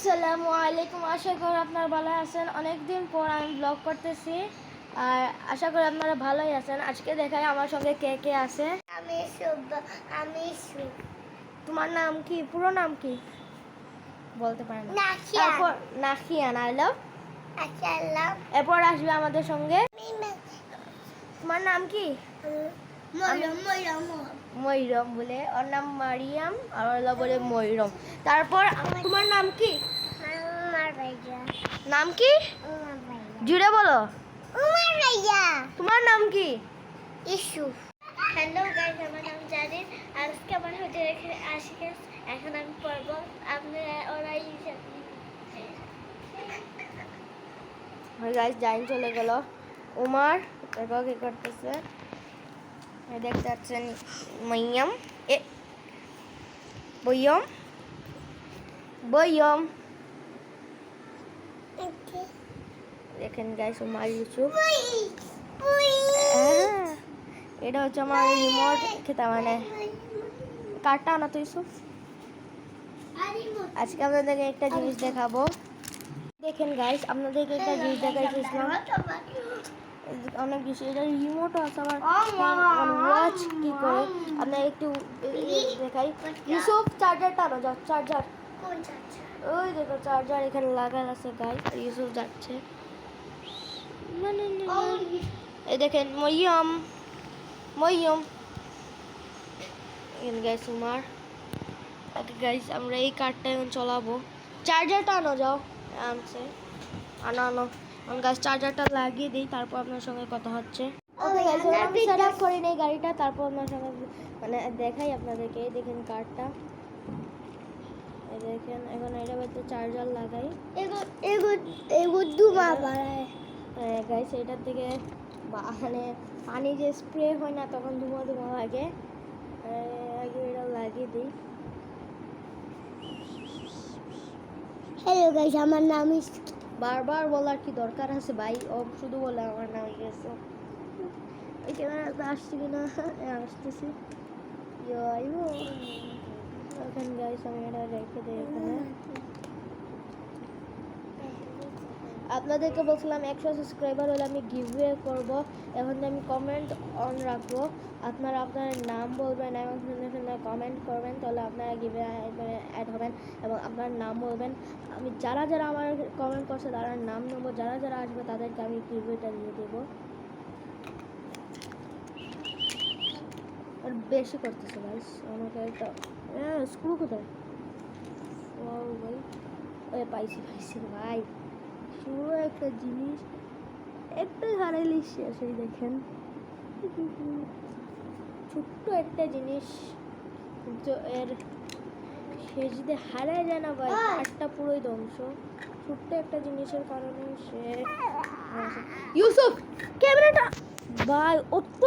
আসসালামু আলাইকুম। আশা করি আপনারা ভালো আছেন। অনেকদিন পর আমি ব্লগ করতেছি। আর আশা করি আপনারা ভালোই আছেন। আজকে দেখাই আমার সঙ্গে কে কে আছে। আমি আমি তোমার নাম কি? পুরো নাম কি? বলতে পারেন তারপর নাখিয়ান আই লাভ এরপর আসবে আমাদের সঙ্গে। তোমার নাম কি? ময়ূরম বলে। ওর নাম মারিয়াম আর ওরা বলে ময়ূরম। তারপর তোমার নাম কি? নাম কি? জুড়ে বলো। তোমার নাম কি? ইসুফ হ্যালো গাইস আমার নাম জারিন। আজকে আমার হতে রেখে আসি এখন আমি পড়ব। আপনারা ওরাই গাইস জাইন চলে গেল। উমার তারপর কি করতেছে? দেখতে পাচ্ছেন মাইয়াম এ বইয়ম বইয়ম দেখেন গাইস উমার ইউসুফ হ্যাঁ, এটা হচ্ছে আমার রিমোট খেতে মানে কারটা আনা তো ইউসুফ আজকে আপনাদেরকে একটা জিনিস দেখাবো দেখেন গাইস আপনাদেরকে একটা জিনিস দেখাইছিলাম অনেক কিছু এটা রিমোটও আছে আবার ওয়াচ কি করে? আপনার একটু দেখাই। ইউসুফ চার্জার টানো যাও চার্জার ওই দেখো চার্জার এখানে লাগান আছে গাইস ইউসুফ যাচ্ছে। এই দেখেন মরিয়ম। মরিয়ম। এখানে গাইস ওকে গাইস আমরা এই কার্ডটা এখন চলাবো। চার্জারটা আনো যাও। আনছে। আনো আনো। গাছ চার্জারটা লাগিয়ে দিই তারপর আপনার সঙ্গে কথা হচ্ছে। ওকে গাইস আমি সেট আপ করি নেই গাড়িটা তারপর আপনার সঙ্গে মানে দেখাই আপনাদেরকে দেখেন কার্ডটা দেখেন এখন এটা হচ্ছে চার্জার লাগাই। এগো বাড়ায় গাইস এটার থেকে বা- মানে পানি যে স্প্রে হয় না তখন ধুমো ধুমো লাগে আগে। এটা লাগিয়ে দিই। হ্যালো গাইস আমার নাম বারবার বলার কি দরকার আছে ভাই? ও শুধু বলে আমার নাম গেছে। এই ক্যামেরাতে আসছে কিনা আসতেছি। এখন গাইস আমি এটা রেখে দিই এখানে। আপনাদেরকে বলছিলাম একশো সাবস্ক্রাইবার হলে আমি গিভওয়ে করব। এখন আমি কমেন্ট অন রাখব। আপনারা আপনার নাম বলবেন এবং সুন্দর সুন্দর কমেন্ট করবেন, তাহলে আপনারা গিভে অ্যাড হবেন এবং আপনার নাম বলবেন। আমি যারা যারা আমার কমেন্ট করছে তারা নাম নেব, যারা যারা আসবে তাদেরকে আমি গিভওয়েটা দিয়ে দেবো। আর বেশি করতেছে ভাই আমাকে একটা স্ক্রু কোথায়? ও ভাই। ওই পাইছি পাইছি ভাই। পুরো একটা জিনিস একটা হারাইলে শেষ এই দেখেন। ছোট্ট একটা জিনিস এর সে যদি হারায় যায় না ভাই কাঠটা পুরোই ধ্বংস। ছোট্ট একটা জিনিসের কারণে সে। ইউসুফ ক্যামেরাটা ভাই অত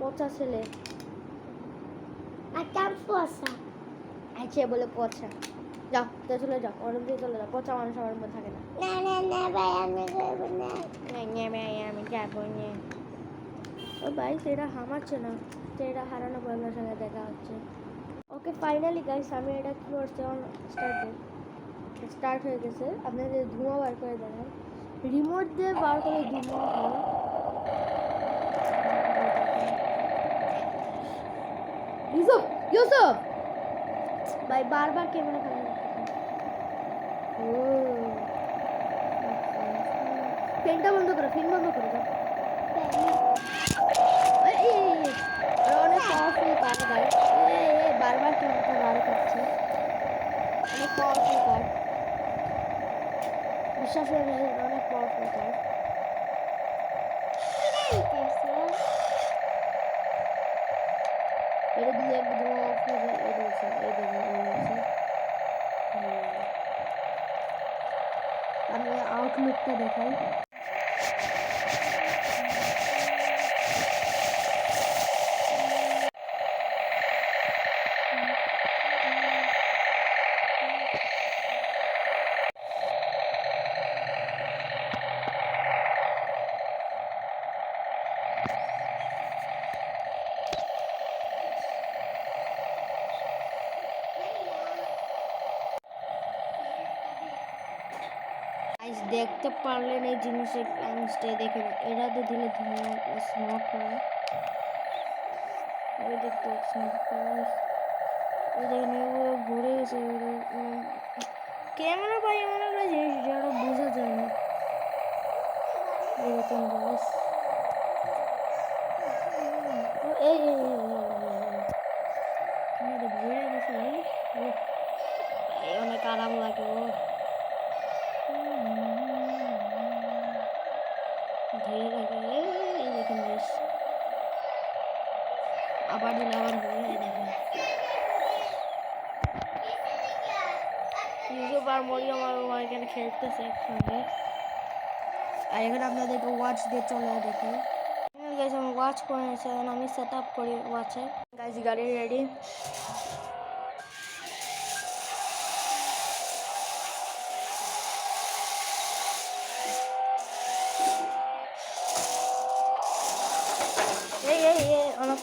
পচা ছেলে। আচ্ছা পোষা আছে বলে পচা। যাও তো চলে যাও ওরম দিয়ে চলে যাও পচা মানুষ আমার মধ্যে থাকে না। না না না ভাই আমি করব না। নিয়ে ভাই আমি যাব নিয়ে ও ভাই সেটা হামাচ্ছে না। সেটা হারানো পর সঙ্গে দেখা হচ্ছে। ওকে ফাইনালি গাইস আমি এটা কি করছি স্টার্ট স্টার্ট হয়ে গেছে। আপনাদের ধোঁয়া বার করে দেখায় রিমোট দিয়ে বার করে ধোঁয়া হয়। ইউসুফ ইউসুফ! ভাই বারবার ক্যামেরা খারাপ ফ্যানটা বন্ধ করো ফ্যান বন্ধ করো অনেক পাওয়ারফুল কার গাড়ি বারবার ক্যামেরাটা বার করছে। অনেক পাওয়ারফুল কার বিশ্বাস হয়ে অনেক পাওয়ারফুল কার এটা দিলে একটু ধোঁয়া অফ হবে এই দিয়েছে এই দেখুন এই দিয়েছে আমি আউটলুকটা দেখাই দেখতে পারলেন এই জিনিসের দেখে দেখেন এরা তো দিলে হয়। এই দেখতে ঘুরে গেছে ক্যামেরা পাই এমন একটা জিনিস বোঝা যায় না। এরকম এই, এই। ক্যামেরা ঘুরে গেছে এই, এই। এই অনেক আরাম লাগে ও ধীরে লাগে এই, এই দেখেন বেশ আবার দিলে আবার ঘুরে এই দেখেন ইউসুফ আর মরিয়ম আর ওমা এখানে খেলতেছে একসঙ্গে। আর এখানে আপনাদেরকে ওয়াচ দিয়ে চলে দেখি। গাইজ আমি ওয়াচ করে নিয়েছি এখন আমি সেট আপ করি ওয়াচে গাইজ গাড়ি রেডি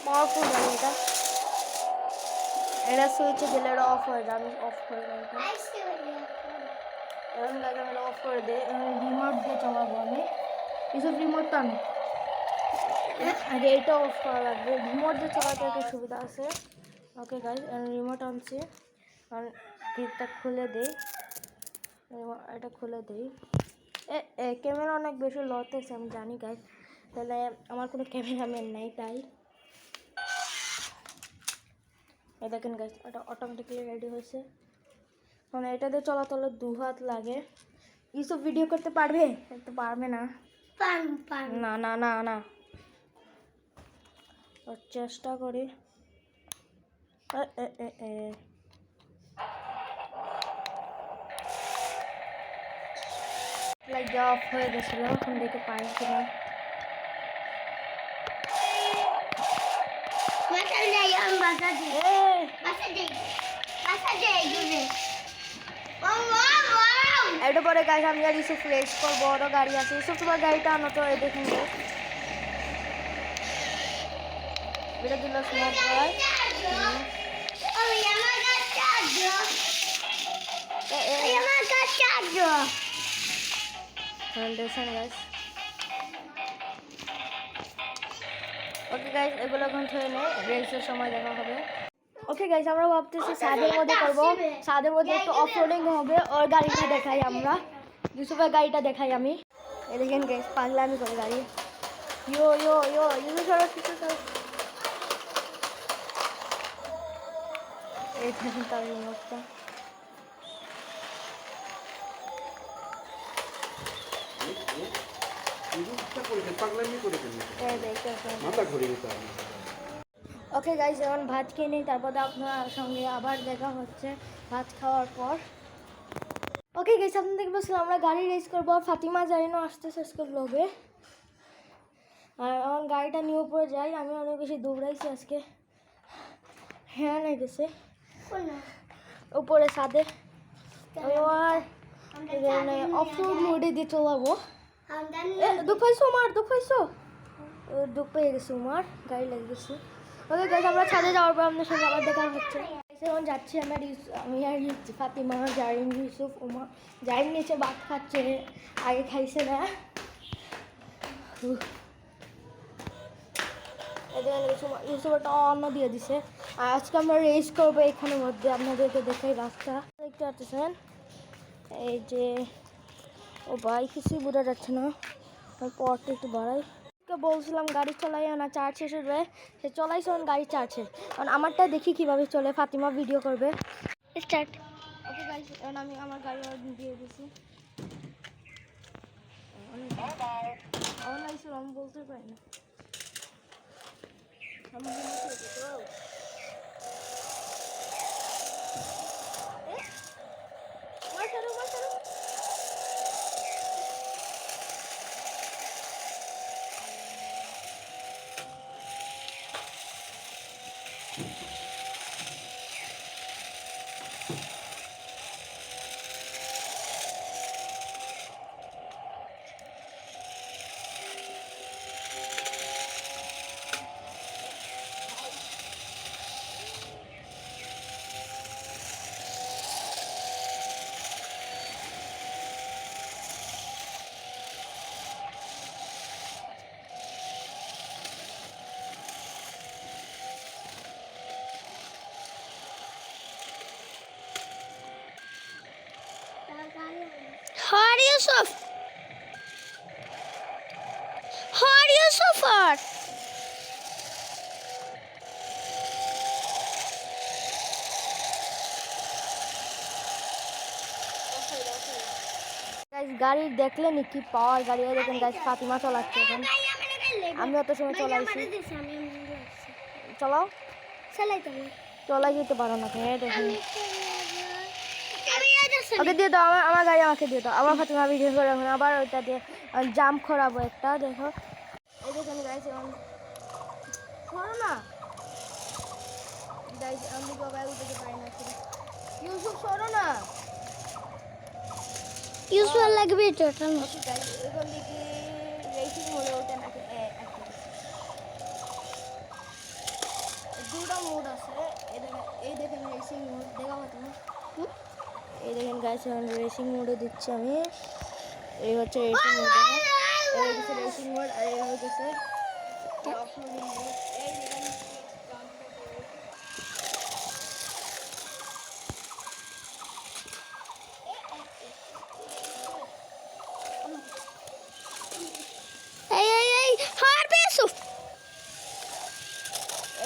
পাওয়ারফুল গাড়ি এটা এটা সুইচে দিলে এটা অফ হয়ে যাবে আমি অফ করে দেবো এটা এখন গাড়ি আমি অফ করে দিই রিমোট দিয়ে চালাবো আমি এসব রিমোট টান আগে এটা অফ করা লাগবে রিমোট দিয়ে চালাতে একটু সুবিধা আছে ওকে গাইজ রিমোট আনছি কারণ গেটটা খুলে দিই এটা খুলে দিই এ ক্যামেরা অনেক বেশি লতেছে আমি জানি গাইজ তাহলে আমার কোনো ক্যামেরাম্যান নাই তাই এই দেখেন গাইজ এটা অটোমেটিক্যালি রেডি হয়েছে। মানে এটা দিয়ে চলাচলের দু হাত লাগে। এইসব ভিডিও করতে পারবে? তো পারবে না। না না না না। চেষ্টা করি। লাইট অফ হয়ে গেছিল এখন দেখে পাই কিনা এই, এটা পরে গাড়ি আমি আর ইসুফ রেস করব ওরও গাড়ি আছে। ইসুফ তোমার গাড়িটা আনো তো এই দেখুন। এটা দিল গাড়ি ফাউন্ডেশন গাইস ওকে গাইস এগুলো এখন থয়ে নেই রেসের সময় দেখা হবে। ওকে গাইস আমরা ভাবতেছি সাদের মধ্যে করব। সাদের মধ্যে একটু অফ রোডিং হবে ওর গাড়িটা দেখাই আমরা। ইউসুফের গাড়িটা দেখাই আমি। এই দেখেন গাইস পাগলামি করে গাড়ি। ইয়ো ইয়ো ইয়ো ইউসুফ কিছু এই দেখেন তার অবস্থা। মাথা ঘুরে যেতে হবে। ওকে গাইজ এখন ভাত খেয়ে নিই তারপরে আপনার সঙ্গে আবার দেখা হচ্ছে ভাত খাওয়ার পর। ওকে গাইজ আপনাদের বলছিলাম আমরা গাড়ি রেস করব আর ফাতিমা জানিনা আসতেছে স্কুল লোকে আর আমার গাড়িটা নিয়ে উপরে যাই আমি অনেক বেশি দৌড়াইছি আজকে। হ্যাঁ না? গেছে উপরে ছাদে। আমি আর অফ রোড মোডে দিয়ে চলাবো। দুঃখ পাইছো আমার দুঃখ পাইছো দুঃখ পেয়ে গেছে উমার গাড়ি লেগে গেছে। ওকে গাইজ আমরা ছাদে যাওয়ার পর আপনার সঙ্গে আবার দেখা হচ্ছে। এখন যাচ্ছি আমরা আমি আর ফাতিমা জারিন ইউসুফ, উমা। জারিন নিচে ভাত খাচ্ছে, আগে খাইছে না। ইউসুফ অন্য দিয়ে দিছে। আর আজকে আমরা রেস করব এখানের মধ্যে, আপনাদেরকে দেখাই রাস্তা। দেখতে পাচ্ছেন? এই যে ও ভাই কিছুই বোঝা যাচ্ছে না। পরটা একটু বাড়াই। বলছিলাম গাড়ি চলাই না চার্জ শেষ হয়ে সে চলাইছে গাড়ি চার্জ। শেষ কারণ আমারটা দেখি কীভাবে চলে ফাতিমা ভিডিও করবে। স্টার্ট ওকে গাইস এখন আমি আমার গাড়ি দিয়ে দিছি। অনেক আমি বলতে পারি না। Yusuf! Har Yusuf har! Guys গাড়ি দেখলেন কি পাওয়ার গাড়ি? দেখেন গাইস ফাতিমা চালাচ্ছে এখন। আমি অত সময় চলাইছি। চলাও। চালাই চলাই যেতে পারো না দেখেন। ওকে দিয়ে দাও আমার আমার গাড়ি আমাকে দিয়ে দাও। আমার ফাতিমা ভিডিও করে এখন আবার ওইটা দিয়ে জাম খরাবো একটা দেখো। এই দেখেন গাইস এখন করো না। আমি বাবা উঠতে পারি না ইউসুফ সরো না। লাগবে টোটাল এখন দেখি রেসিং মোড়ে ওঠে নাকি। দুটো মোড আছে। এই দেখেন রেসিং মোড দেখাবো তুমি এই দেখেন গাইস এখন রেসিং মোডে দিচ্ছি আমি। এই হচ্ছে রেসিং মোড এই হচ্ছে রেসিং মোড আর এই হচ্ছে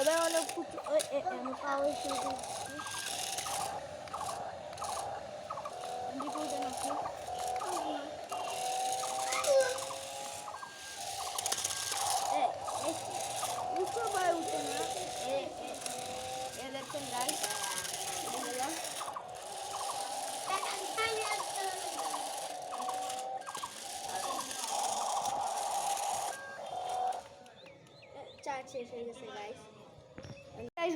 এবার অনেক আমি শুরু করছি দিকে উঠে নাকি এ এ উঠো বা উঠে না এ এ এ দেখছেন গাইস চার্জ শেষ হয়ে গেছে গাইস গাইস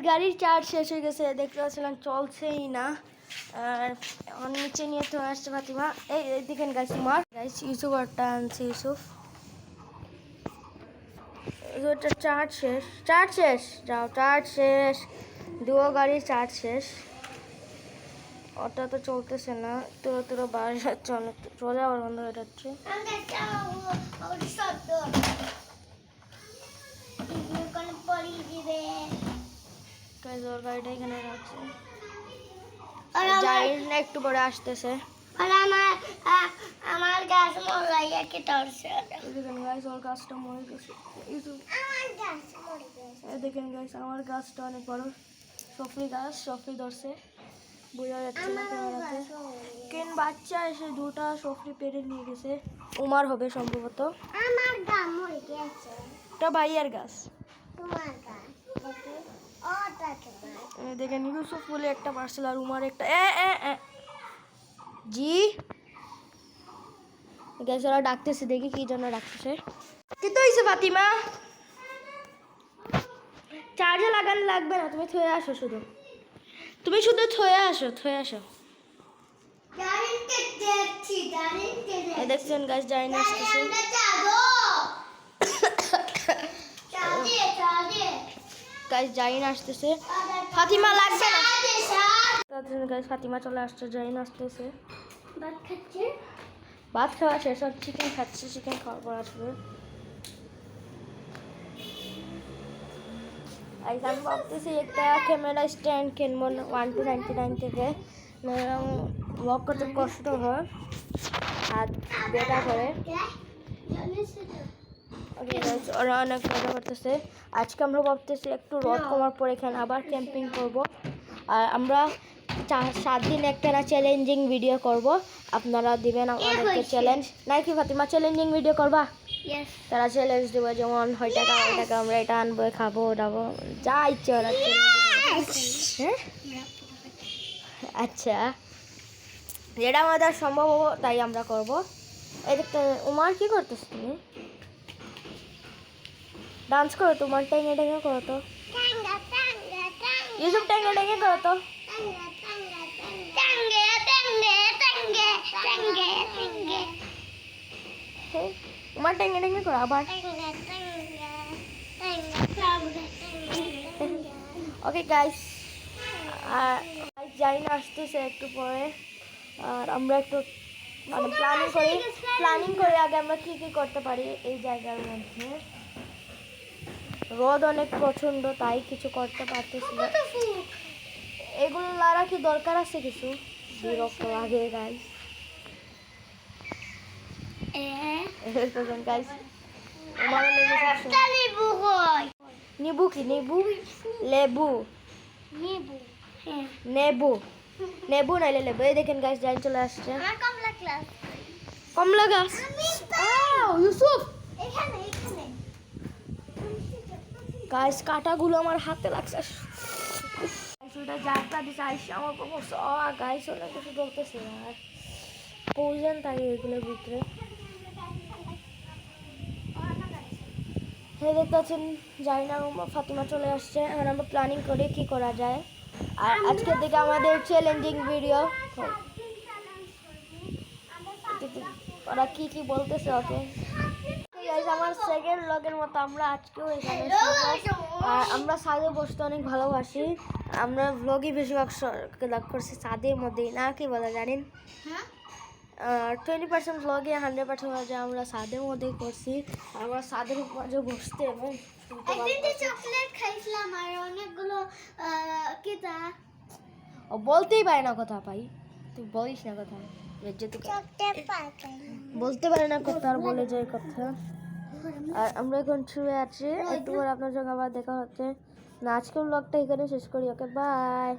গাড়ির চার্জ শেষ হয়ে গেছে দেখতে পাচ্ছিলাম চলছেই না আর এখন নিচে নিয়ে তো আসছে ফাতিমা এই দেখেন গাইস তোমার গাইস ইউসুফ আরটা আনছে ইউসুফ। চার্জ শেষ। চার্জ শেষ। যাও, চার্জ শেষ। দুও গাড়ি চার্জ শেষ। ওটা তো চলতেছে না। তো তোরা বাইরে যাচ্ছে, অনেক চলে আবার বন্ধ হয়ে যাচ্ছে। গাড়িটা এখানে রাখছে। যাই না একটু পরে আসতেছে। আমার গাছ মরাইয়া কি তরছে দেখেন গাইস ওর গাছটা মরে গেছে। আমার গাছ গেছে। আমার গাছটা অনেক বড়। সফরি গাছ সফরি ধরছে। বোঝা যাচ্ছে না ক্যামেরাতে কেন বাচ্চা এসে দুটা সফরি পেরে নিয়ে গেছে? উমার হবে সম্ভবত। আমার গাছ মরে গেছে। এটা ভাইয়ার গাছ। তোমার গাছ। দেখেন ইউসুফ বলে একটা পার্সেল আর উমার একটা। জি? গ্যাস ওরা ডাকতেছে দেখি কি জন্য ডাকতেছে। কি তো হয়েছে ফাতিমা। চার্জে লাগানো লাগবে না তুমি থয়ে আসো শুধু। তুমি শুধু থয়ে আসো থয়ে আসো। দেখছেন গাছ যাই আসতেছে। গাছ যাই না আসতেছে ফাতিমা লাগবে না তাদের গাছ ফাতিমা চলে আসছে যাই না আসতেছে ভাত খাচ্ছে? ভাত খাওয়া শেষ আর চিকেন খাচ্ছে চিকেন খাওয়ার পর আসবে। আমি ভাবতেছি একটা ক্যামেরা স্ট্যান্ড কিনবো ওয়ান টু নাইনটি নাইন থেকে ওয়াক করতে কষ্ট হয়। হাত বেটা করে। ওরা অনেক মজা করতেছে। আজকে আমরা ভাবতেছি একটু রদ কমার পর এখানে আবার ক্যাম্পিং করব। আর আমরা সাত দিন একটা না চ্যালেঞ্জিং ভিডিও করব। আপনারা দিবেন আমাদেরকে চ্যালেঞ্জ নাকি ফাতিমা চ্যালেঞ্জিং ভিডিও করবা? তারা চ্যালেঞ্জ দেবো যেমন হয় টাকা ওই টাকা আমরা এটা আনব খাব ওটাবো যা ইচ্ছে ওরা হ্যাঁ? আচ্ছা। যেটা আমাদের সম্ভব হব তাই আমরা করব। এই দেখতে উমার কি করতেছ তুমি? ডান্স করো তোমার টেঙে টেঙে করো তো। ইউসুফ টেঙে টেঙে করো তো। তোমার টেঙে টেঙে করো আবার। ওকে গাইস আর জানি না আসতেছে একটু পরে। আর আমরা একটু মানে প্ল্যানিং করি। প্ল্যানিং করে আগে আমরা কি কি করতে পারি এই জায়গার মধ্যে। রোদ অনেক প্রচণ্ড তাই কিছু করতে পারতেছি না। এগুলো লারা কি দরকার আছে কিছু? বিরক্ত লাগে গাইস গাইস নিবু কি? নিবু? লেবু। হ্যাঁ। নেবু। নেবু নাইলে লেবু। এই দেখেন গাইস যাই চলে আসছে। কমলা গাছ ইউসুফ! এখানে গাইস কাটাগুলো আমার হাতে লাগছে। গাইস ওটা যাত্রা দিছে আইসে আমার উপর গাইস অনেক কিছু বলতেছে আর পৌঁছান থাকে এগুলোর ভিতরে। হ্যাঁ দেখতে পাচ্ছেন জানি না ফাতিমা চলে আসছে। এখন আমরা প্ল্যানিং করি কি করা যায়। আর আজকের দিকে আমাদের চ্যালেঞ্জিং ভিডিও ওরা কি কি বলতেছে ওকে? গাইস আমার সেকেন্ড লগের মতো আমরা আজকেও এখানে আর আমরা ছাদে বসতে অনেক ভালোবাসি। আমরা ভ্লগই বেশিরভাগ লাভ করছি ছাদের মধ্যেই না কি বলা জানেন? টোয়েন্টি পার্সেন্ট ভ্লগে হান্ড্রেড পার্সেন্ট যে আমরা ছাদের মধ্যেই করছি। আমরা ছাদের মাঝে বসতে এবং। চকলেট খাইছিলাম আর অনেকগুলো কি তা? ও বলতেই পারে না কথা পাই তুই বলিস না কথা। বলতে পারে না কথা আর বলে যায় কথা। আর আমরা এখন শুয়ে আছি। একটু পর আপনার সঙ্গে আবার দেখা হচ্ছে। না, আজকের ব্লগটা এখানে শেষ করি ওকে বাই